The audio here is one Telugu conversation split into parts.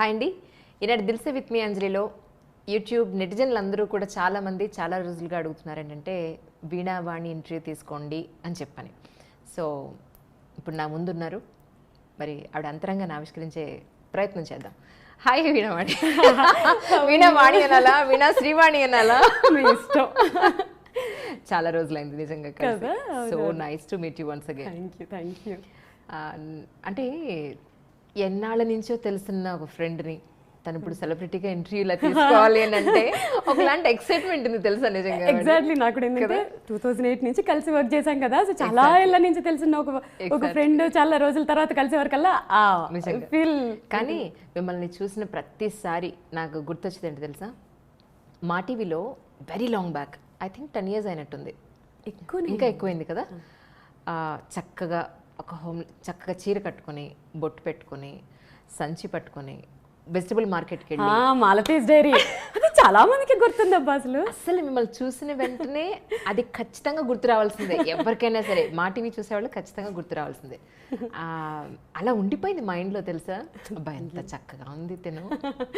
హాయ్ అండి. ఈనాడు దిల్సే విత్ మీ అంజలిలో యూట్యూబ్ నెటిజన్లు అందరూ కూడా చాలా మంది చాలా రోజులుగా అడుగుతున్నారు ఏంటంటే వీణావాణి ఇంటర్వ్యూ తీసుకోండి అని చెప్పని. సో ఇప్పుడు నా ముందున్నారు. మరి ఆవిడ అంతరంగాన్ని ఆవిష్కరించే ప్రయత్నం చేద్దాం. హాయ్ వీణావాణి వీణావాణి అనాలా? వీణా శ్రీవాణి అనాలా? మీ ఇష్టం. చాలా రోజులైంది నిజంగా కదా? So nice to meet you once again thank you thank you అంటే ఎన్నాళ్ళ నుంచో తెలుసున్న ఒక ఫ్రెండ్ని తను ఇప్పుడు సెలబ్రిటీగా ఇంటర్వ్యూలా తీసుకోవాలి అని అంటే ఒకలాంటి ఎక్సైట్మెంట్ ఉంది తెలుసా నిజంగా ఎగ్జాక్ట్లీ నాకు కూడా ఏంటంటే టూ థౌసండ్ ఎయిట్ నుంచి కలిసి వర్క్ చేశాం కదా సో చాలా ఏళ్ళ నుంచి తెలిసిన ఒక ఒక ఫ్రెండ్ చాలా రోజుల తర్వాత కలిసే వరకల్లా. ఫీల్ కానీ మిమ్మల్ని చూసిన ప్రతిసారి నాకు గుర్తొచ్చింది ఏంటి తెలుసా? మా టీవీలో very long back I think ten years అయినట్టుంది. ఎక్కువ ఇంకా ఎక్కువైంది కదా? చక్కగా ఒక హోమ్ చక్కగా చీర కట్టుకొని బొట్టు పెట్టుకొని సంచి పట్టుకొని వెజిటబుల్ మార్కెట్కి వెళ్ళి. మాలతీస్ డైరీ. అది చాలా మందికి గుర్తుందబ్బా అసలు. అసలు మిమ్మల్ని చూసిన వెంటనే అది ఖచ్చితంగా గుర్తు రావాల్సిందే. ఎవరికైనా సరే మా టీవీ చూసేవాళ్ళు ఖచ్చితంగా గుర్తు రావాల్సిందే. ఆ, అలా ఉండిపోయింది మైండ్లో తెలుసా? అబ్బా ఎంత చక్కగా ఉంది తిను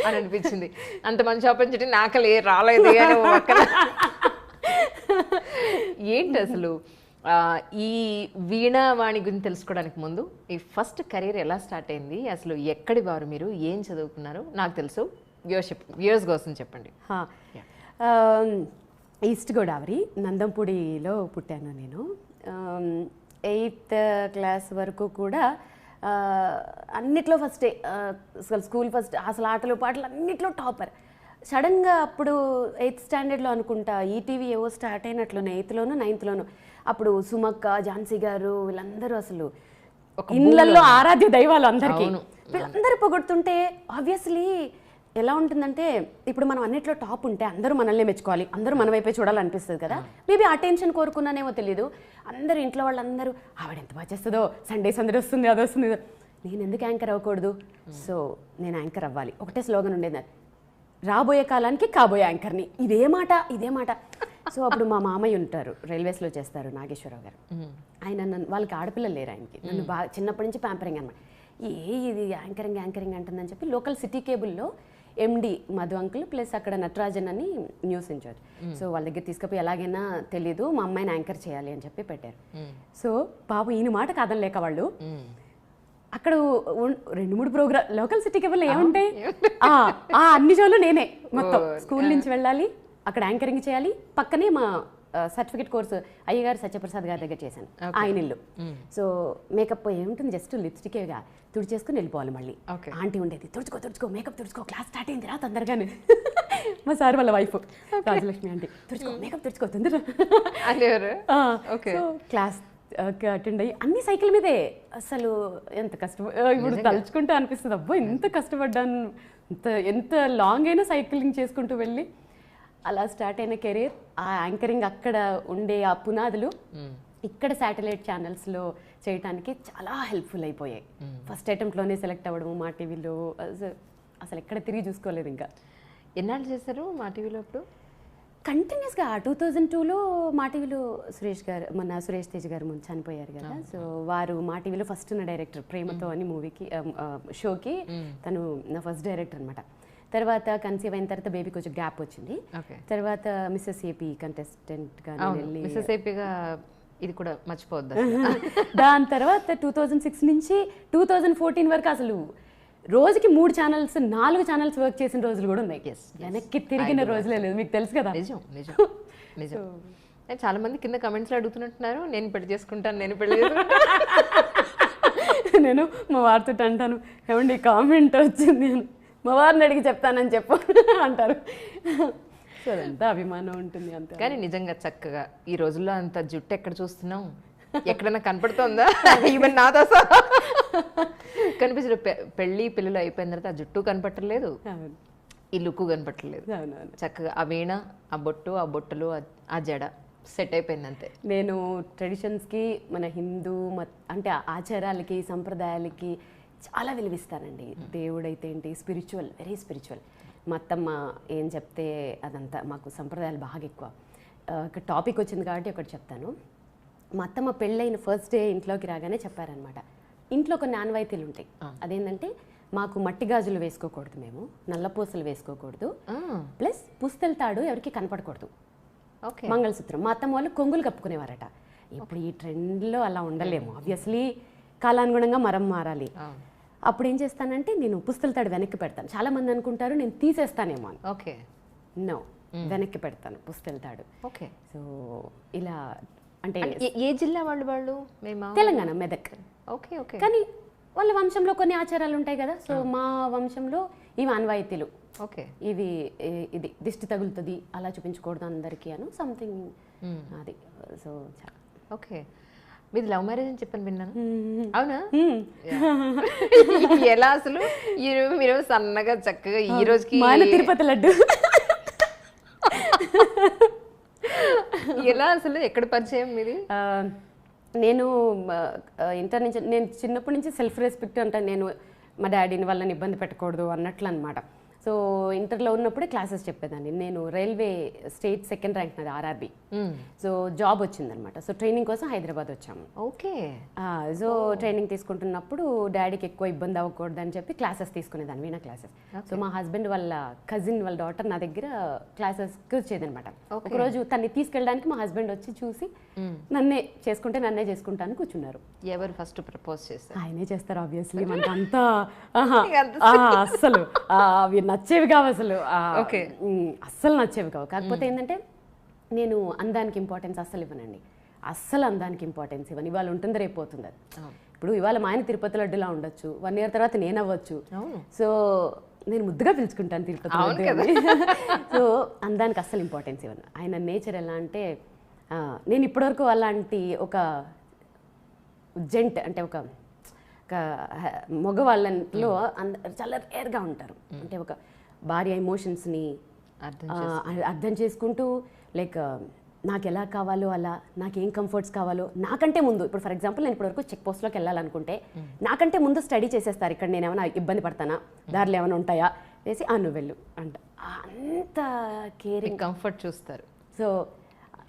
అని అనిపించింది. అంత మంచి ఆపర్చునిటీ నాకలే రాలేదు పక్కన. ఏంటి అసలు? ఈ వీణావాణి గురించి తెలుసుకోవడానికి ముందు ఈ ఫస్ట్ కెరీర్ ఎలా స్టార్ట్ అయింది అసలు ఎక్కడి వారు మీరు ఏం చదువుకున్నారు నాకు తెలుసు. వ్యూవర్షిప్ వ్యూవర్స్ కోసం చెప్పండి. ఈస్ట్ గోదావరి నందంపూడిలో పుట్టాను నేను. ఎయిత్ క్లాస్ వరకు కూడా అన్నిట్లో ఫస్టే అసలు స్కూల్ ఫస్ట్ అసలు ఆటలు పాటలు అన్నిట్లో టాపర్. సడన్గా అప్పుడు ఎయిత్ స్టాండర్డ్లో అనుకుంటా ఈటీవీ ఏవో స్టార్ట్ అయినట్లునే ఎయిత్లోను నైన్త్లోను. అప్పుడు సుమక్క ఝాన్సీ గారు వీళ్ళందరూ అసలు ఇళ్ళల్లో ఆరాధ్య దైవాలు అందరికీ. వీళ్ళందరూ పొగుడుతుంటే ఆబ్వియస్లీ ఎలా ఉంటుందంటే ఇప్పుడు మనం అన్నిట్లో టాప్ ఉంటే అందరూ మనల్ని మెచ్చుకోవాలి. అందరూ మన వైపే చూడాలనిపిస్తుంది కదా. మేబీ ఆ టెన్షన్ కోరుకున్నానేమో తెలియదు అందరూ ఇంట్లో వాళ్ళందరూ ఆవిడ ఎంత బాగా చేస్తుందో సండే సందడి వస్తుంది అది వస్తుంది. ఇది." నేను ఎందుకు యాంకర్ అవ్వకూడదు? సో నేను యాంకర్ అవ్వాలి. ఒకటే స్లోగన్ ఉండేది. రాబోయే కాలానికి కాబోయే యాంకర్ని. ఇదే మాట ఇదే మాట. సో అప్పుడు మా మామయ్య ఉంటారు రైల్వేస్లో చేస్తారు నాగేశ్వరరావు గారు. ఆయన నన్ను వాళ్ళకి ఆడపిల్లలు లేరు ఆయనకి. నన్ను బాగా చిన్నప్పటి నుంచి ప్యాంపరింగ్ అనమాట. ఏ ఇది యాంకరింగ్ యాంకరింగ్ అంటుందని చెప్పి లోకల్ సిటీ కేబుల్లో ఎండి మధు అంకుల్ ప్లస్ అక్కడ నటరాజన్ అని న్యూస్ ఇన్ఛార్జ్. సో వాళ్ళ దగ్గర తీసుకుపోయి ఎలాగైనా తెలీదు మా అమ్మాయిని యాంకర్ చేయాలి అని చెప్పి పెట్టారు. సో బాబు ఈయన మాట కాదని లేక వాళ్ళు అక్కడ రెండు మూడు ప్రోగ్రామ్ లోకల్ సిటీ కేబుల్ ఏముంటాయి? అన్ని షోలు నేనే మొత్తం. స్కూల్ నుంచి వెళ్ళాలి అక్కడ యాంకరింగ్ చేయాలి పక్కనే మా సర్టిఫికేట్ కోర్సు అయ్యగారు సత్యప్రసాద్ గారి దగ్గర చేశాను ఆయన ఇల్లు. సో మేకప్ ఏముంటుంది జస్ట్ లిప్స్టికేగా తుడిచేసుకుని వెళ్ళిపోవాలి మళ్ళీ. ఆంటీ ఉండేది తుడుచుకో తుడుచుకో మేకప్ తుడుచుకో క్లాస్ స్టార్ట్ అయింది రా తొందరగానే. మా సార్ వాళ్ళ వైఫ్ రాజలక్ష్మి ఆంటీ తుడుచుకో మేకప్ తుడుచుకో తొందర క్లాస్ అటెండ్ అయ్యి అన్ని సైకిల్ మీదే. అసలు ఎంత కష్టం ఇప్పుడు తలుచుకుంటే అనిపిస్తుంది అబ్బో ఎంత కష్టపడ్డాను. ఎంత ఎంత లాంగ్ అయినా సైక్లింగ్ చేసుకుంటూ వెళ్ళి అలా స్టార్ట్ అయిన కెరీర్. ఆ యాంకరింగ్ అక్కడ ఉండే ఆ పునాదులు ఇక్కడ శాటిలైట్ ఛానల్స్లో చేయడానికి చాలా హెల్ప్ఫుల్ అయిపోయాయి. ఫస్ట్ అటెంప్ట్లోనే సెలెక్ట్ అవ్వడము మా టీవీలో అసలు ఎక్కడ తిరిగి చూసుకోలేదు ఇంకా. ఎన్నాళ్ళు చేశారు మా టీవీలో అప్పుడు? కంటిన్యూస్గా టూ థౌజండ్ టూలో మా టీవీలో సురేష్ గారు మన సురేష్ తేజ్ గారు ముందు చనిపోయారు కదా. సో వారు మా టీవీలో ఫస్ట్ ఉన్న డైరెక్టర్ ప్రేమతో అని మూవీకి షోకి తను నా ఫస్ట్ డైరెక్టర్ అనమాట తర్వాత కన్సీవ్ అయిన తర్వాత బేబీ కొంచెం గ్యాప్ వచ్చింది. తర్వాత మిస్సెస్ ఏపీ కంటెస్టెంట్గా మిస్సెస్ ఏపీగా ఇది కూడా మర్చిపోవద్దు దాని తర్వాత టూ థౌజండ్ సిక్స్ నుంచి టూ థౌజండ్ ఫోర్టీన్ వరకు అసలు రోజుకి మూడు ఛానల్స్ నాలుగు ఛానల్స్ వర్క్ చేసిన రోజులు కూడా ఉన్నాయి వెనక్కి తిరిగిన రోజులే లేదు మీకు తెలుసు కదా. నిజం నిజం నిజం. చాలా మంది కింద కమెంట్స్లో అడుగుతున్నట్టున్నారు నేను పెళ్ళి చేసుకుంటాను నేను పెళ్ళి నేను మా వారితో అంటాను ఏమండి కామెంట్ వచ్చింది. అని మా వారిని అడిగి చెప్తానని చెప్పు అంటారు. సో అదంతా అభిమానం ఉంటుంది అంతే. కానీ నిజంగా చక్కగా ఈ రోజుల్లో అంత జుట్టు ఎక్కడ చూస్తున్నాం ఎక్కడన్నా కనపడుతుందా? ఈవెన్ నాతో పె- పెళ్ళి పిల్లలు అయిపోయిన తర్వాత ఆ జుట్టు కనపట్టలేదు. ఈ లుక్ కనపట్టలేదు. చక్కగా ఆ వీణ ఆ బొట్టు ఆ బొట్టలు ఆ- జడ సెట్ అయిపోయింది అంతే. నేను ట్రెడిషన్స్కి మన హిందూ మత్ అంటే ఆచారాలకి సంప్రదాయాలకి చాలా విలువిస్తానండి. దేవుడైతే ఏంటి? Spiritual very spiritual. మా అత్తమ్మ ఏం చెప్తే అదంతా మాకు సంప్రదాయాలు బాగా ఎక్కువ. ఒక టాపిక్ వచ్చింది కాబట్టి ఒకటి చెప్తాను. మా అత్తమ్మ పెళ్ళైన ఫస్ట్ డే ఇంట్లోకి రాగానే చెప్పారనమాట ఇంట్లో కొన్ని ఆనవాయితీలు ఉంటాయి. అదేంటంటే మాకు మట్టి గాజులు వేసుకోకూడదు మేము నల్లపూసలు వేసుకోకూడదు. ప్లస్ పుస్తెల తాడు ఎవరికి కనపడకూడదు. ఓకే. మంగళసూత్రం. మా అత్తమ్మ వాళ్ళు కొంగులు కప్పుకునేవారట. ఇప్పుడు ఈ ట్రెండ్లో అలా ఉండలేము. ఆబ్వియస్లీ కాలానుగుణంగా మరం మారాలి. అప్పుడు ఏం చేస్తానంటే నేను పుస్తల తాడు వెనక్కి పెడతాను. చాలా మంది అనుకుంటారు నేను తీసేస్తానేమో అని. ఓకే. నో వెనక్కి పెడతాను పుస్తల తాడు. ఓకే. సో ఇలా అంటే ఏ- ఏ జిల్లా వాళ్ళు వాళ్ళు? మేమా? తెలంగాణ మెదక్. Okay okay. కానీ వాళ్ళ వంశంలో కొన్ని ఆచారాలు ఉంటాయి కదా. సో మా వంశంలో ఇవి ఆన్వాయితీలు ఓకే. ఇవి ఇది దిష్టి తగులుతుంది అలా చూపించకూడదు అందరికీ అను సంథింగ్ అది. సో చాలా ఓకే. మీది లవ్ మ్యారేజ్ అని చెప్పని విన్నాను. అవునా. ఎలా అసలు? మీరు సన్నగా చక్కగా ఈ రోజుకి తిరుపతి లడ్డు. ఎలా అసలు? ఎక్కడ పరిచయం మీది? నేను ఇంటర్ నుంచి నేను చిన్నప్పటి నుంచి సెల్ఫ్ రెస్పెక్ట్ అంటే. నేను మా డాడీని వాళ్ళని ఇబ్బంది పెట్టకూడదు అన్నట్లు అనమాట సో ఇంటర్లో ఉన్నప్పుడే క్లాసెస్ చెప్పేదాన్ని. నేను రైల్వే స్టేట్ సెకండ్ ర్యాంక్ నాది ఆర్ఆర్బి. సో జాబ్ వచ్చిందనమాట. సో ట్రైనింగ్ కోసం హైదరాబాద్ వచ్చాము. ఓకే. సో ట్రైనింగ్ తీసుకుంటున్నప్పుడు డాడీకి ఎక్కువ ఇబ్బంది అవ్వకూడదు అని చెప్పి క్లాసెస్ తీసుకునేదాన్ని వీణా క్లాసెస్. సో మా హస్బెండ్ వాళ్ళ కజిన్ వాళ్ళ డాటర్ నా దగ్గర క్లాసెస్కి వచ్చేదనమాట ఒకరోజు తన్ని తీసుకెళ్ళడానికి మా హస్బెండ్ వచ్చి చూసి నన్నే చేసుకుంటే నన్నే చేసుకుంటాను కూర్చున్నారు. ఎవరు ఫస్ట్ ప్రపోజ్ చేశారు? ఆయనే చేస్తారు ఆబ్వియస్లీ మనకి అంతా నచ్చేవి కావు అసలు. ఉమ్, అస్సలు నచ్చేవి కావు. కాకపోతే ఏంటంటే నేను అందానికి ఇంపార్టెన్స్ అస్సలు ఇవ్వనండి. అస్సలు అందానికి ఇంపార్టెన్స్ ఇవ్వను. ఇవాళ ఉంటుంది రేపు పోతుంది అది. ఇప్పుడు ఇవాళ మా ఆయన తిరుపతి లడ్డులా ఉండొచ్చు. వన్ ఇయర్ తర్వాత నేను అవ్వచ్చు. సో నేను ముద్దుగా పిలుచుకుంటాను తిరుపతి లడ్డు. సో అందానికి అస్సలు ఇంపార్టెన్స్ ఇవ్వను. ఆయన నేచర్ ఎలా అంటే నేను ఇప్పటివరకు అలాంటి ఒక జెంట్ అంటే ఒక మగవాళ్ళలో చాలా రేర్గా ఉంటారు. అంటే ఒక భార్య ఎమోషన్స్ని అర్థం అర్థం చేసుకుంటూ లైక్ నాకు ఎలా కావాలో అలా నాకు ఏం కంఫర్ట్స్ కావాలో నాకంటే ముందు ఇప్పుడు ఫర్ ఎగ్జాంపుల్ నేను ఇప్పటివరకు చెక్ పోస్ట్లోకి వెళ్ళాలనుకుంటే నాకంటే ముందు స్టడీ చేసేస్తారు ఇక్కడ నేను ఏమైనా ఇబ్బంది పడతానా దారిలో ఏమైనా ఉంటాయా చేసి ఆ నువ్వు వెళ్ళు. అంట. అంత కేరింగ్. కంఫర్ట్ చూస్తారు. సో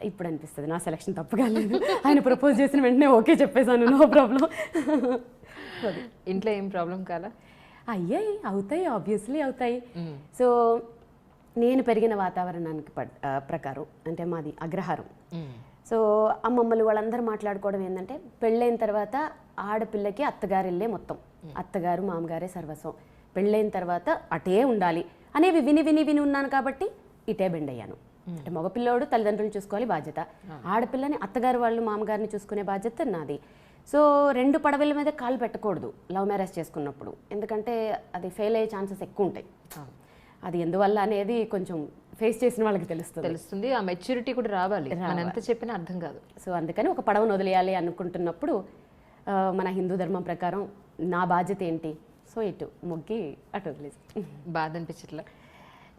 ఇప్పుడు అనిపిస్తుంది నా సెలక్షన్ తప్పు కాలేదు. ఆయన ప్రపోజ్ చేసిన వెంటనే ఓకే చెప్పేశాను నో ప్రాబ్లం. ఇంట్లో ఏం ప్రాబ్లం కాలా? అయ్యాయి అవుతాయి ఆబ్వియస్లీ అవుతాయి. సో నేను పెరిగిన వాతావరణానికి ప్రకారం అంటే మాది అగ్రహారం. సో అమ్మమ్మలు వాళ్ళందరూ మాట్లాడుకోవడం ఏంటంటే పెళ్ళైన తర్వాత ఆడపిల్లకి అత్తగారిల్లే మొత్తం. అత్తగారు మామగారే సర్వస్వం. పెళ్ళైన తర్వాత అటే ఉండాలి. అనేవి విని విని విని ఉన్నాను కాబట్టి ఇటే బెండ్ అయ్యాను అంటే మగపిల్లోడు తల్లిదండ్రులు చూసుకోవాలి బాధ్యత. ఆడపిల్లని అత్తగారు వాళ్ళు మామగారిని చూసుకునే బాధ్యత నాది. సో రెండు పడవల మీద కాలు పెట్టకూడదు లవ్ మ్యారేజ్ చేసుకున్నప్పుడు. ఎందుకంటే అది ఫెయిల్ అయ్యే ఛాన్సెస్ ఎక్కువ ఉంటాయి. అది ఎందువల్ల అనేది కొంచెం ఫేస్ చేసిన వాళ్ళకి తెలుస్తుంది. తెలుస్తుంది. ఆ మెచ్యూరిటీ కూడా రావాలి. ఎంత చెప్పినా అర్థం కాదు. సో అందుకని ఒక పడవను వదిలేయాలి అనుకుంటున్నప్పుడు మన హిందూ ధర్మం ప్రకారం నా బాధ్యత ఏంటి? సో ఇటు మొగ్గి అటు వదిలేసి. బాధ అనిపించట్లా?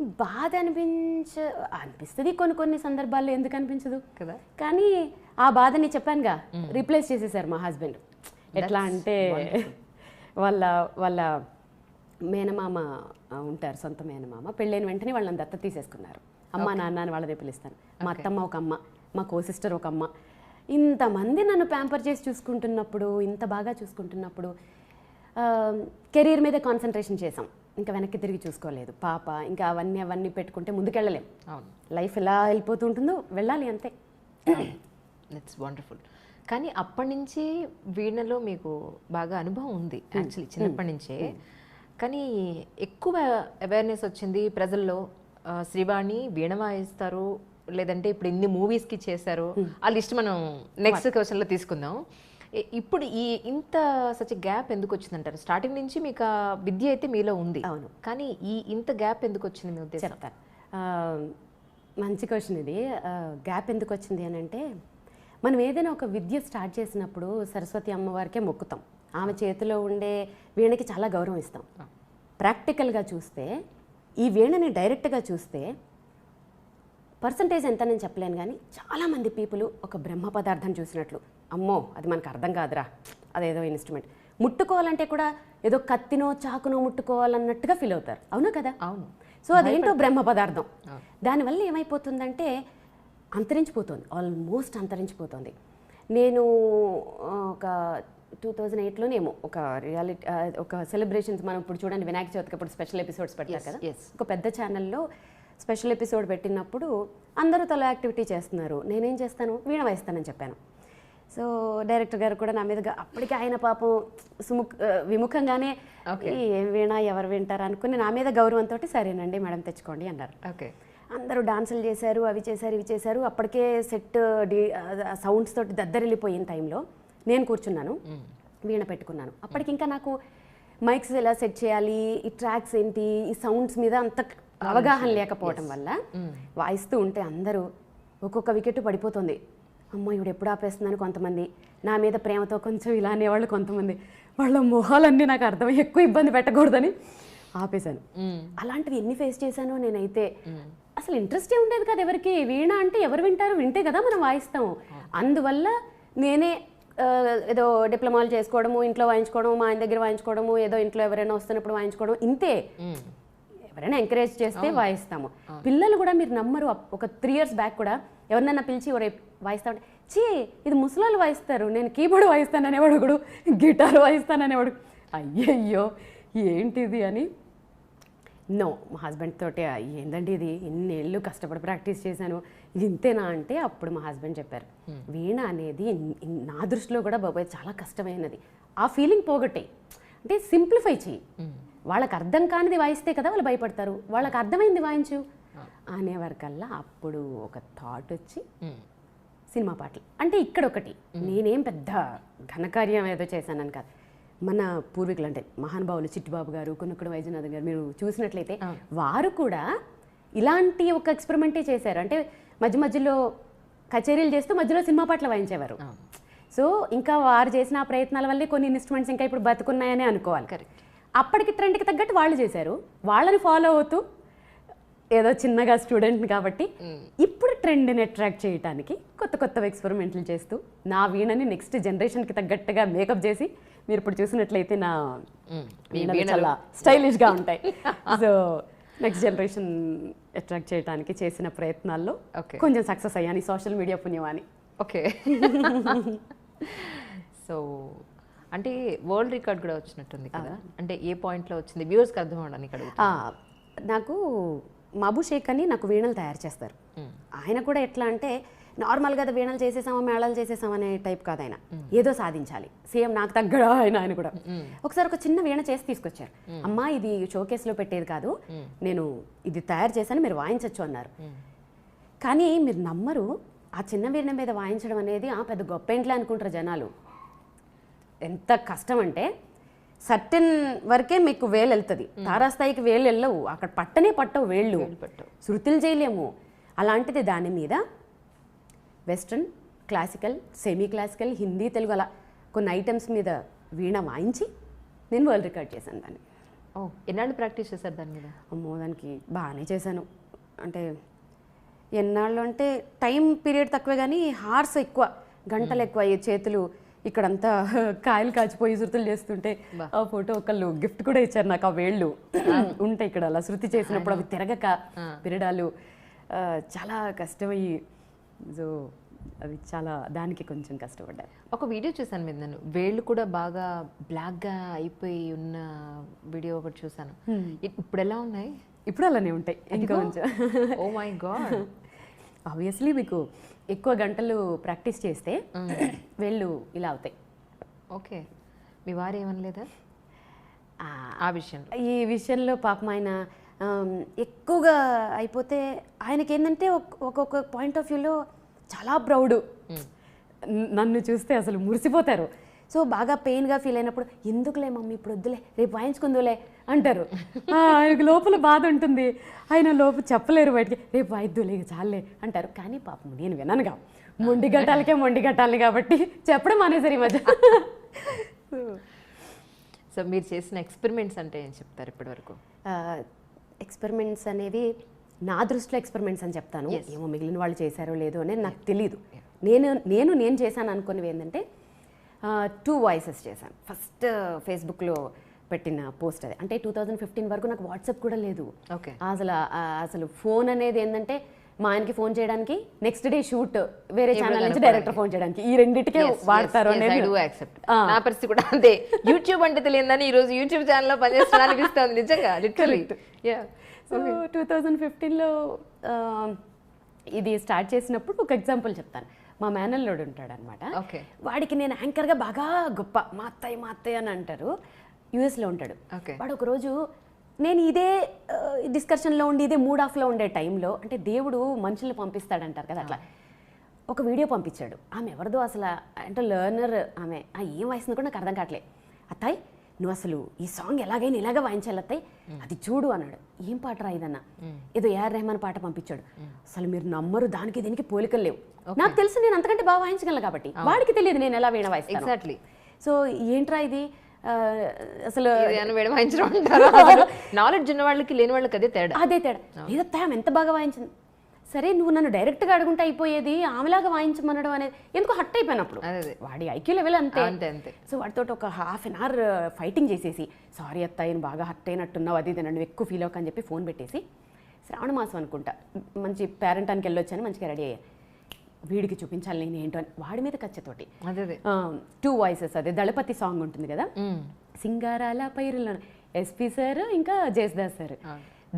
బాధ అనిపించ అనిపిస్తుంది కొన్ని కొన్ని సందర్భాల్లో ఎందుకు అనిపించదు. కదా. కానీ ఆ బాధని చెప్పానుగా రీప్లేస్ చేసేసారు మా హస్బెండ్. ఎట్లా అంటే వాళ్ళ వాళ్ళ మేనమామ ఉంటారు సొంత మేనమామ. పెళ్ళైన వెంటనే వాళ్ళని దత్త తీసేసుకున్నారు. అమ్మ నాన్న అని వాళ్ళదే పిలుస్తాను. మా అత్తమ్మ ఒక అమ్మ మా కో సిస్టర్ ఒక అమ్మ. ఇంతమంది నన్ను ప్యాంపర్ చేసి చూసుకుంటున్నప్పుడు ఇంత బాగా చూసుకుంటున్నప్పుడు కెరీర్ మీద కాన్సన్ట్రేషన్ చేసాం ఇంకా వెనక్కి తిరిగి చూసుకోలేదు. పాప ఇంకా అవన్నీ అవన్నీ పెట్టుకుంటే ముందుకెళ్ళలేం. అవును. లైఫ్ ఎలా వెళ్ళిపోతూ ఉంటుందో వెళ్ళాలి అంతే. ఇట్స్ వండర్ఫుల్ కానీ అప్పటి నుంచి వీణలో మీకు బాగా అనుభవం ఉంది యాక్చువల్లీ చిన్నప్పటి నుంచే. కానీ ఎక్కువ అవేర్నెస్ వచ్చింది ప్రజల్లో శ్రీవాణి వీణ వాయిస్తారు లేదంటే ఇప్పుడు ఇన్ని మూవీస్కి చేశారు. ఆ లిస్ట్ మనం నెక్స్ట్ క్వశ్చన్లో తీసుకుందాం. ఇప్పుడు ఈ ఇంత సచ్ గ్యాప్ ఎందుకు వచ్చిందంటారు స్టార్టింగ్ నుంచి మీకు విద్య అయితే మీలో ఉంది. అవును. కానీ ఈ ఇంత గ్యాప్ ఎందుకు వచ్చింది మీ ఉద్దేశం? చెప్తాను మంచి క్వశ్చన్ ఇది. గ్యాప్ ఎందుకు వచ్చింది అని అంటే మనం ఏదైనా ఒక విద్య స్టార్ట్ చేసినప్పుడు సరస్వతి అమ్మవారికే మొక్కుతాం. ఆమె చేతిలో ఉండే వీణకి చాలా గౌరవం ఇస్తాం. ప్రాక్టికల్గా చూస్తే ఈ వీణని డైరెక్ట్గా చూస్తే పర్సంటేజ్ ఎంత నేను చెప్పలేను కానీ చాలామంది పీపుల్ ఒక బ్రహ్మ పదార్థం చూసినట్లు. అమ్మో అది మనకు అర్థం కాదురా. అదేదో ఇన్స్ట్రుమెంట్ ముట్టుకోవాలంటే కూడా ఏదో కత్తినో చాకునో ముట్టుకోవాలన్నట్టుగా ఫీల్ అవుతారు. అవునా కదా? అవును. సో అదేంటో బ్రహ్మ పదార్థం. దానివల్ల ఏమైపోతుందంటే అంతరించిపోతుంది. ఆల్మోస్ట్ అంతరించిపోతుంది. నేను ఒక టూ థౌజండ్ ఎయిట్లోనేమో ఒక రియాలిటీ ఒక సెలబ్రేషన్స్ మనం ఇప్పుడు చూడండి వినాయక చవితికి అప్పుడు స్పెషల్ ఎపిసోడ్స్ Yes, కదా. ఒక పెద్ద ఛానల్లో స్పెషల్ ఎపిసోడ్ పెట్టినప్పుడు అందరూ తల యాక్టివిటీ చేస్తున్నారు. నేనేం చేస్తాను? వీణ వాయిస్తానని చెప్పాను. సో డైరెక్టర్ గారు కూడా నా మీదగా అప్పటికి ఆయన పాపం సుముఖ విముఖంగానే Okay. "ఈ ఏం వీణ ఎవరు వింటారు? అనుకుని నా మీద గౌరవంతో సరేనండి మేడం తెచ్చుకోండి అన్నారు. ఓకే. అందరూ డాన్సులు చేశారు అవి చేశారు ఇవి చేశారు. అప్పటికే సెట్ డి సౌండ్స్ తోటి దద్దరిల్లిపోయిన టైంలో నేను కూర్చున్నాను. వీణ పెట్టుకున్నాను. అప్పటికి ఇంకా నాకు మైక్స్ ఎలా సెట్ చేయాలి ఈ ట్రాక్స్ ఏంటి ఈ సౌండ్స్ మీద అంత అవగాహన లేకపోవటం వల్ల వాయిస్తూ ఉంటే అందరూ ఒక్కొక్క వికెట్ పడిపోతుంది. అమ్మో ఇవిడు ఎప్పుడు ఆపేస్తుందని కొంతమంది. నా మీద ప్రేమతో కొంచెం ఇలా అనేవాళ్ళు కొంతమంది. వాళ్ళ మొహాలన్నీ నాకు అర్థమై ఎక్కువ ఇబ్బంది పెట్టకూడదని ఆపేశాను. అలాంటివి ఎన్ని ఫేస్ చేశానో నేనైతే అసలు ఇంట్రెస్టే ఉండేది కదా ఎవరికి. వీణ అంటే ఎవరు వింటారు వింటే కదా మనం వాయిస్తాం. అందువల్ల నేనే ఏదో డిప్లొమాలు చేసుకోవడము ఇంట్లో వాయించుకోవడము మా ఆయన దగ్గర వాయించుకోవడము ఏదో ఇంట్లో ఎవరైనా వస్తున్నప్పుడు వాయించుకోవడం ఇంతే. ఎవరైనా ఎంకరేజ్ చేస్తే వాయిస్తాము. పిల్లలు కూడా మీరు నమ్మరు. ఒక త్రీ ఇయర్స్ బ్యాక్ కూడా ఎవరినైనా పిలిచి ఎవరు వాయిస్తా ఉంటే చీ ఇది ముసలాళ్ళు వాయిస్తారు నేను కీబోర్డ్ వాయిస్తాను అనేవాడు ఒకడు గిటార్ వాయిస్తాను అనేవాడు అయ్యయ్యో ఏంటిది అని. నో మా హస్బెండ్ తోటి ఏందండి ఇది? ఇన్నేళ్ళు కష్టపడి ప్రాక్టీస్ చేశాను. ఇది ఇంతేనా? అంటే అప్పుడు మా హస్బెండ్ చెప్పారు. వీణ అనేది నా దృష్టిలో కూడా బాబాయ్ చాలా కష్టమైనది. ఆ ఫీలింగ్ పోగొట్టే. అంటే సింప్లిఫై చెయ్యి. వాళ్ళకి అర్థం కానిది వాయిస్తే కదా వాళ్ళు భయపడతారు. వాళ్ళకి అర్థమైంది వాయించు. అనేవరకల్లా అప్పుడు ఒక థాట్ వచ్చి సినిమా పాటలు. అంటే ఇక్కడ ఒకటి నేనేం పెద్ద ఘనకార్యం ఏదో చేశానని కాదు. మన పూర్వీకులు అంటే మహానుభావులు చిట్టిబాబు గారు కొనుక్కుడు వైద్యనాథ్ గారు మీరు చూసినట్లయితే వారు కూడా ఇలాంటి ఒక ఎక్స్పెరిమెంటే చేశారు. అంటే మధ్య మధ్యలో కచేరీలు చేస్తూ మధ్యలో సినిమా పాటలు వాయించేవారు. సో ఇంకా వారు చేసిన ఆ ప్రయత్నాల వల్లే కొన్ని ఇన్స్ట్రుమెంట్స్ ఇంకా ఇప్పుడు బతుకున్నాయని అనుకోవాలి. Correct. అప్పటికి ట్రెండ్కి తగ్గట్టు వాళ్ళు చేశారు. వాళ్ళని ఫాలో అవుతూ ఏదో చిన్నగా స్టూడెంట్ కాబట్టి ఇప్పుడు ట్రెండ్ని అట్రాక్ట్ చేయడానికి కొత్త కొత్త ఎక్స్పెరిమెంట్లు చేస్తూ నా వీణని నెక్స్ట్ జనరేషన్కి తగ్గట్టుగా మేకప్ చేసి మీరు ఇప్పుడు చూసినట్లయితే నా వీణలు. చాలా స్టైలిష్గా ఉంటాయి. సో నెక్స్ట్ జనరేషన్ అట్రాక్ట్ చేయడానికి చేసిన ప్రయత్నాల్లో. కొంచెం సక్సెస్ అయ్యాను సోషల్ మీడియా పుణ్యమాని ఓకే సో అంటే వరల్డ్ రికార్డ్ కూడా వచ్చినట్టుంది కదా? అంటే ఏ పాయింట్లో వచ్చింది? వ్యూవర్స్కి అర్థం అవడానికి నాకు మబు షేక్ అని నాకు వీణలు తయారు చేస్తారు. ఆయన కూడా ఎట్లా అంటే నార్మల్గా వీణలు చేసేసామా మేళాలు చేసేసామా అనే టైప్ కాదు ఆయన. ఏదో సాధించాలి. సేమ్ నాకు తగ్గడా ఆయన ఆయన కూడా. ఒకసారి ఒక చిన్న వీణ చేసి తీసుకొచ్చారు. అమ్మా ఇది షోకేస్లో పెట్టేది కాదు. నేను ఇది తయారు చేశాను మీరు వాయించవచ్చు అన్నారు. కానీ మీరు నమ్మరు ఆ చిన్న వీణ మీద వాయించడం అనేది ఆ పెద్ద గొప్ప ఇంట్లో అనుకుంటారు జనాలు. ఎంత కష్టం అంటే సర్టెన్ వరకే మీకు వేలు వెళ్తుంది తారాస్థాయికి వేలు వెళ్ళవు అక్కడ పట్టనే పట్టవు వేళ్ళు. శృతులు చేయలేము. అలాంటిది దాని మీద western classical semi classical Hindi Telugu అలా కొన్ని ఐటమ్స్ మీద వీణ వాయించి నేను వరల్డ్ రికార్డ్ చేశాను దాన్ని. ఓ ఎన్నాళ్ళు ప్రాక్టీస్ చేశారు దాని మీద? అమ్మో దానికి బాగానే చేశాను. అంటే ఎన్నాళ్ళు అంటే టైం పీరియడ్ తక్కువే కానీ హార్స్ ఎక్కువ గంటలు ఎక్కువ చేతులు ఇక్కడంతా కాయలు కాచిపోయి శృతులు చేస్తుంటే ఆ ఫోటో ఒకళ్ళు గిఫ్ట్ కూడా ఇచ్చారు నాకు ఆ వేళ్ళు ఉంటాయి ఇక్కడ అలా శృతి చేసినప్పుడు అవి తిరగక పిరడాలు చాలా కష్టమయ్యి. సో అవి చాలా దానికి కొంచెం కష్టపడ్డాను. ఒక వీడియో చూసాను మీద నేను వేళ్ళు కూడా బాగా బ్లాక్గా అయిపోయి ఉన్న వీడియో ఒకటి చూసాను ఇ- ఇప్పుడు ఎలా ఉన్నాయి? ఇప్పుడు అలానే ఉంటాయి. ఇంకా కొంచెం. ఓ మై గాడ్ ఆబ్వియస్లీ మీకు ఎక్కువ గంటలు ప్రాక్టీస్ చేస్తే వేళ్ళు ఇలా అవుతాయి. ఓకే. మీ వారు ఏమనలేదా? ఆ, ఆ విషయంలో. ఈ విషయంలో పాపం ఆయన ఎక్కువగా అయిపోతే ఆయనకి ఏంటంటే ఒక్- ఒక్కొక్క పాయింట్ ఆఫ్ వ్యూలో చాలా ప్రౌడ్. నన్ను చూస్తే అసలు మురిసిపోతారు. సో బాగా పెయిన్గా ఫీల్ అయినప్పుడు ఎందుకులే మమ్మీ ఇప్పుడు వద్దులే రేపు వాయించుకుందులే అంటారు. ఆయనకు లోపల బాధ ఉంటుంది. ఆయన లోపల చెప్పలేరు బయటికి రేపు వాయిద్దులే చాలే అంటారు. కానీ పాపం నేను విననుగా. మొండి గట్టాలకే మొండి గట్టాలి కాబట్టి చెప్పడం మానేసారు ఈ మధ్య. సో మీరు చేసిన ఎక్స్పెరిమెంట్స్ అంటే ఏం చెప్తారు ఇప్పటి వరకు ఎక్స్పెరిమెంట్స్ అనేవి నా దృష్టిలో ఎక్స్పెరిమెంట్స్ అని చెప్తాను. ఏమో మిగిలిన వాళ్ళు చేశారో లేదో అనేది నాకు తెలియదు నేను నేను నేను చేశాను అనుకున్నవి ఏంటంటే టూ వాయిసెస్ చేశాను. ఫస్ట్ ఫేస్బుక్లో పెట్టిన పోస్ట్ అది. అంటే టూ థౌజండ్ ఫిఫ్టీన్ వరకు నాకు వాట్సాప్ కూడా లేదు. ఓకే అసలు అసలు ఫోన్ అనేది ఏంటంటే మా ఆయనకి ఫోన్ చేయడానికి నెక్స్ట్ డే షూట్ వేరే ఛానల్ నుంచి. డైరెక్టర్ ఫోన్ చేయడానికి. ఈ రెండింటికే వాడతారు నా పరిస్థితి కూడా అంతే. యూట్యూబ్ అంటే తెలియదని ఈ రోజు యూట్యూబ్ ఛానల్లో పనిచేస్తున్నా అనిపిస్తుంది నిజంగా లిటరలీ సో టూ థౌజండ్ ఫిఫ్టీన్లో ఇది స్టార్ట్ చేసినప్పుడు ఒక ఎగ్జాంపుల్ చెప్తాను. మా మేనల్లోడు ఉంటాడు అనమాట. వాడికి నేను యాంకర్గా బాగా గొప్ప మా అత్తయ్య మా అత్తయ్య అని అంటారు. యూఎస్లో ఉంటాడు. వాడు ఒకరోజు నేను ఇదే డిస్కషన్లో ఉండి ఇదే మూడ్ ఆఫ్లో ఉండే టైంలో అంటే దేవుడు మనుషుల్ని పంపిస్తాడంటారు కదా అట్లా. ఒక వీడియో పంపించాడు. ఆమె ఎవరిదో అసలు అంటే లెర్నర్ ఆమె. ఆ ఏం వయసుందో కూడా నాకు అర్థం కావట్లే. అత్తాయ్ నువ్వు అసలు ఈ సాంగ్ ఎలాగైనా ఇలాగ వాయించాలి అత్తాయ్ అది చూడు అన్నాడు. ఏం పాట రా ఇదన్నా? ఏదో ఏఆర్ రెహమాన్ పాట పంపించాడు. అసలు మీరు నమ్మరు దానికి దీనికి పోలికలు లేవు. నాకు తెలుసు నేను అంతకంటే బాగా వాయించగలను కాబట్టి. వాడికి తెలియదు నేను ఎలా వీణ వాయిస్తాను. ఎగ్జాక్ట్లీ సో ఏంట్రా ఇది? అసలు నాలెడ్జ్ ఉన్న వాళ్ళకి లేని వాళ్ళకి అదే తేడా. అదే తేడా. లేదత్తా ఆమె ఎంత బాగా వాయించింది? సరే నువ్వు నన్ను డైరెక్ట్గా అడుగుంటే అయిపోయేది ఆమెలాగా వాయించమనడం అనేది ఎందుకు హట్ అయిపోయినప్పుడు. వాడి ఐక్యూ లెవెల్ అంతే. అంతే అంతే. సో వాడితో ఒక హాఫ్ అన్ అవర్ ఫైటింగ్ చేసేసి సారీ అత్త ఆయన బాగా హట్ అయినట్టున్నావు అది నన్ను ఎక్కువ ఫీల్ అవ్వకని చెప్పి ఫోన్ పెట్టేసి శ్రావణ మాసం అనుకుంటా మంచి పేరెంటానికి వెళ్ళొచ్చని మంచిగా రెడీ అయ్యా. వీడికి చూపించాలి నేను ఏంటో అని వాడి మీద కచ్చతోటి. టూ వాయిసెస్ అదే దళపతి సాంగ్ ఉంటుంది కదా. సింగారాల పైరుల ఎస్పీ సార్ ఇంకా జయస్దాస్ సార్.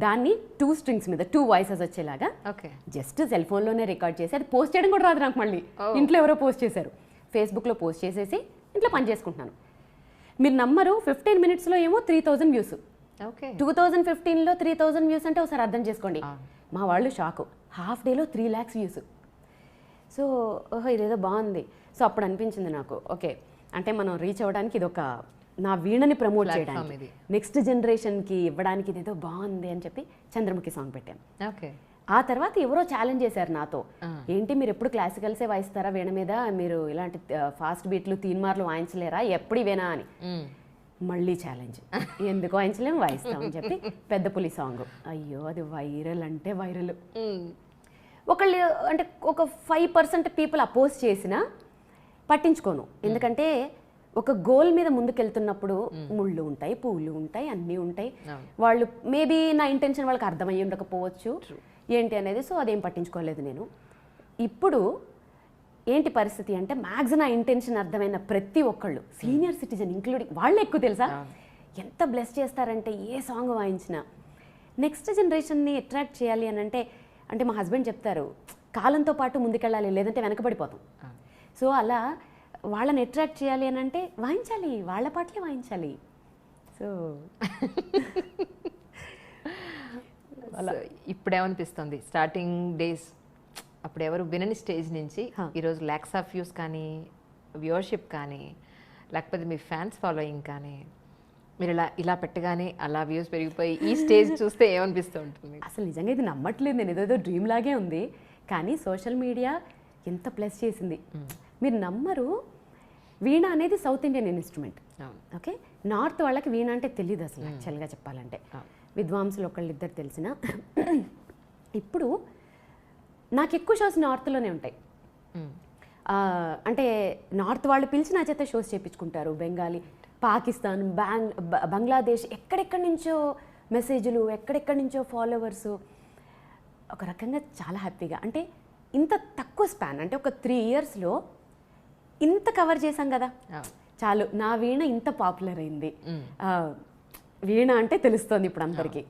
దాన్ని టూ స్ట్రింగ్స్ మీద టూ వాయిసెస్ వచ్చేలాగా ఓకే. జస్ట్ సెల్ ఫోన్లోనే రికార్డ్ చేసి అది పోస్ట్ చేయడం కూడా రాదు నాకు మళ్ళీ. ఇంట్లో ఎవరో పోస్ట్ చేశారు. ఫేస్బుక్లో పోస్ట్ చేసేసి ఇంట్లో పని చేసుకుంటున్నాను. మీరు నమ్మరు ఫిఫ్టీన్ మినిట్స్లో ఏమో three thousand views okay. Two thousand ఫిఫ్టీన్లో త్రీ థౌజండ్ వ్యూస్ అంటే ఒకసారి అర్థం చేసుకోండి. మా వాళ్ళు షాకు హాఫ్ డేలో త్రీ ల్యాక్స్ వ్యూస్ సో ఓహో ఇదేదో బాగుంది. సో అప్పుడు అనిపించింది నాకు. ఓకే అంటే మనం రీచ్ అవ్వడానికి ఇది ఒక నా వీణని ప్రమోట్ చేయడానికి. నెక్స్ట్ జనరేషన్కి ఇవ్వడానికి ఇదేదో బాగుంది అని చెప్పి చంద్రముఖి సాంగ్ పెట్టాను. ఓకే. ఆ తర్వాత ఎవరో ఛాలెంజ్ చేశారు నాతో. ఏంటి మీరు ఎప్పుడు క్లాసికల్సే వాయిస్తారా వీణ మీద? మీరు ఇలాంటి ఫాస్ట్ బీట్లు తీన్మార్లు వాయించలేరా? ఎప్పుడు ఇవేనా అని. మళ్ళీ ఛాలెంజ్. ఎందుకు వాయించలేము? వాయిస్తాం అని చెప్పి పెద్ద పులి సాంగ్. అయ్యో అది వైరల్ అంటే వైరల్. ఒకళ్ళు అంటే ఒక ఫైవ్ పర్సెంట్ పీపుల్ అపోజ్ చేసినా పట్టించుకోను. ఎందుకంటే ఒక గోల్ మీద ముందుకెళ్తున్నప్పుడు ముళ్ళు ఉంటాయి పువ్వులు ఉంటాయి అన్నీ ఉంటాయి. వాళ్ళు మేబీ నా ఇంటెన్షన్ వాళ్ళకి అర్థమయ్యి ఉండకపోవచ్చు. ఏంటి అనేది సో అదేం పట్టించుకోలేదు నేను. ఇప్పుడు ఏంటి పరిస్థితి అంటే మ్యాక్స్ నా ఇంటెన్షన్ అర్థమైన ప్రతి ఒక్కళ్ళు సీనియర్ సిటిజన్ ఇంక్లూడింగ్ వాళ్ళు ఎక్కువ తెలుసా? ఎంత బ్లెస్ చేస్తారంటే ఏ సాంగ్ వాయించినా. నెక్స్ట్ జనరేషన్ని అట్రాక్ట్ చేయాలి అని అంటే అంటే మా హస్బెండ్ చెప్తారు కాలంతో పాటు ముందుకెళ్ళాలి లేదంటే వెనకబడిపోతాం. సో అలా వాళ్ళని అట్రాక్ట్ చేయాలి అని అంటే వాయించాలి వాళ్ళ పాటలే వాయించాలి. సో సో ఇప్పుడేమనిపిస్తుంది? స్టార్టింగ్ డేస్ అప్పుడు ఎవరు వినని స్టేజ్ నుంచి ఈరోజు ల్యాక్స్ ఆఫ్ వ్యూస్ కానీ వ్యూవర్షిప్ కానీ లేకపోతే మీ ఫ్యాన్స్ ఫాలోయింగ్ కానీ మీరు ఇలా ఇలా పెట్టగానే అలా వ్యూస్ పెరిగిపోయి ఈ స్టేజ్ చూస్తే ఏమనిపిస్తూ ఉంటుంది? అసలు నిజంగా ఇది నమ్మట్లేదు. నేను ఏదేదో డ్రీమ్ లాగే ఉంది. కానీ సోషల్ మీడియా ఎంత ప్లస్ చేసింది. మీరు నమ్మరు. వీణ అనేది south Indian instrument okay north వాళ్ళకి వీణ అంటే తెలియదు అసలు యాక్చువల్గా చెప్పాలంటే. విద్వాంసులు ఒకళ్ళిద్దరు తెలిసిన. ఇప్పుడు నాకు ఎక్కువ షోస్ నార్త్లోనే ఉంటాయి. అంటే నార్త్ వాళ్ళు పిలిచి నా చేత షోస్ చేయించుకుంటారు బెంగాలీ పాకిస్తాన్ బ్యాంగ్ బంగ్లాదేశ్ ఎక్కడెక్కడి నుంచో మెసేజ్లు ఎక్కడెక్కడి నుంచో ఫాలోవర్స్ ఒక రకంగా చాలా హ్యాపీగా. అంటే ఇంత తక్కువ స్పాన్ అంటే ఒక త్రీ ఇయర్స్లో ఇంత కవర్ చేశాం కదా. చాలు నా వీణ ఇంత పాపులర్ అయింది. వీణ అంటే తెలుస్తోంది ఇప్పుడు అందరికీ.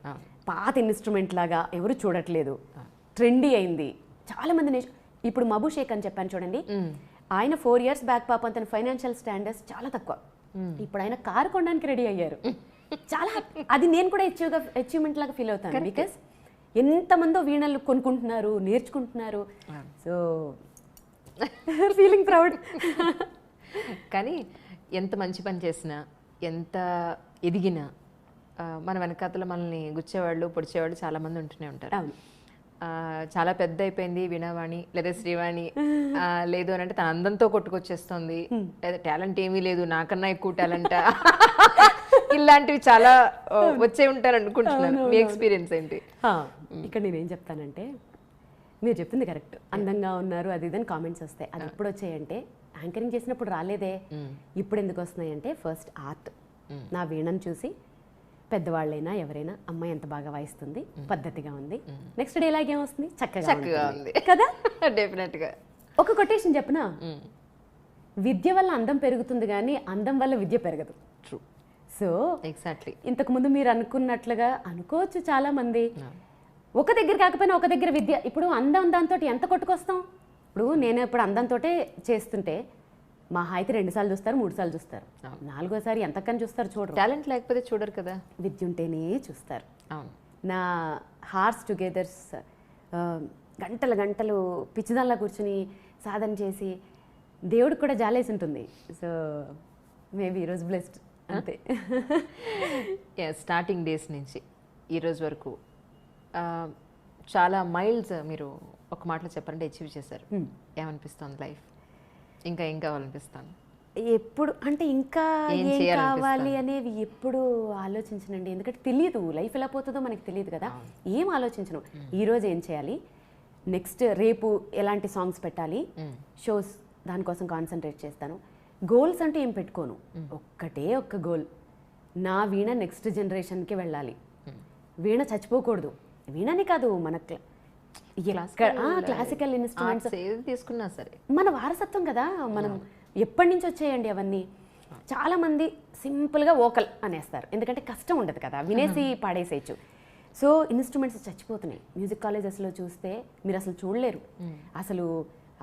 పాత ఇన్స్ట్రుమెంట్ లాగా ఎవరు చూడట్లేదు. ట్రెండీ అయింది. చాలా మంది నేర్చు ఇప్పుడు మబు షేక్ అని చెప్పాను చూడండి. ఆయన ఫోర్ ఇయర్స్ బ్యాక్ పాపం తన ఫైనాన్షియల్ స్టాండర్డ్స్ చాలా తక్కువ. ఇప్పుడు ఆయన కారు కొనడానికి రెడీ అయ్యారు. చాలా. అది నేను కూడా అచీవ్గా అచీవ్మెంట్ లాగా ఫీల్ అవుతాను. బికాస్ ఎంతమందో వీణలు కొనుక్కుంటున్నారు నేర్చుకుంటున్నారు. సో ఫీలింగ్ ప్రౌడ్ కానీ ఎంత మంచి పని చేసినా ఎంత ఎదిగినా మన వెనకాతల మనల్ని గుచ్చేవాళ్ళు పొడిచేవాళ్ళు చాలా మంది ఉంటూనే ఉంటారు. అవును. చాలా పెద్ద అయిపోయింది వీణావాణి లేదా శ్రీవాణి. లేదు అని అంటే తన అందంతో కొట్టుకొచ్చేస్తుంది. లేదా టాలెంట్ ఏమీ లేదు నాకన్నా ఎక్కువ టాలెంట్? ఇలాంటివి చాలా వచ్చే ఉంటారు అనుకుంటున్నాను. మీ ఎక్స్పీరియన్స్ ఏంటి? ఇక్కడ నేనేం చెప్తానంటే మీరు చెప్పింది కరెక్ట్. అందంగా ఉన్నారు అది ఇదని కామెంట్స్ వస్తాయి. అది ఎప్పుడు వచ్చాయంటే యాంకరింగ్ చేసినప్పుడు రాలేదే. ఇప్పుడు ఎందుకు వస్తున్నాయంటే ఫస్ట్ ఆర్ట్. నా వీణను చూసి పెద్దవాళ్ళైనా ఎవరైనా అమ్మాయి ఎంత బాగా వాయిస్తుంది పద్ధతిగా ఉంది. నెక్స్ట్ డే ఇలాగే వస్తుంది? చక్కగా చక్కగా. ఉంది. కదా? డెఫినెట్గా ఒక కొటేషన్ చెప్పనా? విద్య వల్ల అందం పెరుగుతుంది కానీ అందం వల్ల విద్య పెరగదు. ట్రూ సో ఎగ్జాక్ట్లీ ఇంతకుముందు మీరు అనుకున్నట్లుగా అనుకోవచ్చు చాలా మంది ఒక దగ్గర కాకపోయినా ఒక దగ్గర విద్య. ఇప్పుడు అందం దాంతో ఎంత కొట్టుకొస్తాం? ఇప్పుడు నేను ఇప్పుడు అందంతో చేస్తుంటే మా హాయితే రెండు సార్లు చూస్తారు మూడు సార్లు చూస్తారు. నాలుగోసారి ఎంతకని చూస్తారు చూడరు. టాలెంట్ లేకపోతే చూడరు కదా? విద్య ఉంటేనే చూస్తారు నా హార్స్ టుగెదర్స్ గంటలు గంటలు పిచ్చిదాల్లా కూర్చుని సాధన చేసి దేవుడికి కూడా జాలేసి ఉంటుంది. సో మేబీ ఈరోజు బ్లెస్డ్ అంతే. స్టార్టింగ్ డేస్ నుంచి ఈ రోజు వరకు చాలా మైల్స్ మీరు ఒక మాటలో చెప్పాలంటే అచీవ్ చేశారు. ఏమనిపిస్తుంది లైఫ్ ఇంకా ఏం కావాలనిపిస్తుంది ఎప్పుడు అంటే ఇంకా ఏం? కావాలి అనేవి ఎప్పుడు ఆలోచించనండి. ఎందుకంటే తెలియదు లైఫ్ ఎలా పోతుందో మనకి తెలియదు కదా. ఏం ఆలోచించను. ఈ రోజు ఏం చేయాలి? నెక్స్ట్ రేపు ఎలాంటి సాంగ్స్ పెట్టాలి? షోస్ దానికోసం కాన్సన్ట్రేట్ చేస్తాను. గోల్స్ అంటే ఏం పెట్టుకోను? ఒక్కటే ఒక్క గోల్. నా వీణ నెక్స్ట్ జనరేషన్కి వెళ్ళాలి. వీణ చచ్చిపోకూడదు. వీణని కాదు మన క్లాసికల్ ఇన్స్ట్రుమెంట్స్ ఏది తీసుకున్నా సరే. మన వారసత్వం కదా మనం ఎప్పటి నుంచి వచ్చాయండి అవన్నీ? చాలా మంది సింపుల్గా ఓకల్ అనేస్తారు. ఎందుకంటే కష్టం ఉండదు కదా వినేసి పాడేసేయచ్చు. సో ఇన్స్ట్రుమెంట్స్ చచ్చిపోతున్నాయి. మ్యూజిక్ కాలేజెస్లో చూస్తే మీరు అసలు చూడలేరు. అసలు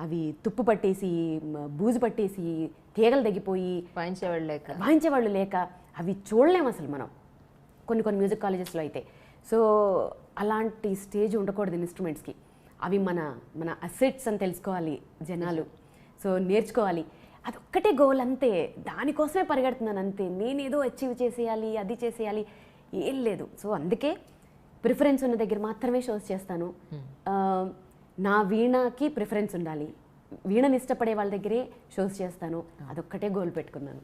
అవి తుప్పు పట్టేసి బూజు పట్టేసి తీగలు తగ్గిపోయి వాయించేవాళ్ళు లేక. వాయించేవాళ్ళు లేక అవి చూడలేం అసలు మనం. కొన్ని కొన్ని మ్యూజిక్ కాలేజెస్లో అయితే. సో అలాంటి స్టేజ్ ఉండకూడదు ఇన్స్ట్రుమెంట్స్కి. అవి మన మన అసెట్స్ అని తెలుసుకోవాలి జనాలు. సో నేర్చుకోవాలి. అదొక్కటే గోల్ అంతే. దానికోసమే పరిగెడుతున్నాను అంతే. నేనేదో అచీవ్ చేసేయాలి అది చేసేయాలి ఏం లేదు. సో అందుకే ప్రిఫరెన్స్ ఉన్న దగ్గర మాత్రమే షోస్ చేస్తాను. నా వీణకి ప్రిఫరెన్స్ ఉండాలి. వీణని ఇష్టపడే వాళ్ళ దగ్గరే షోస్ చేస్తాను. అదొక్కటే గోల్ పెట్టుకున్నాను.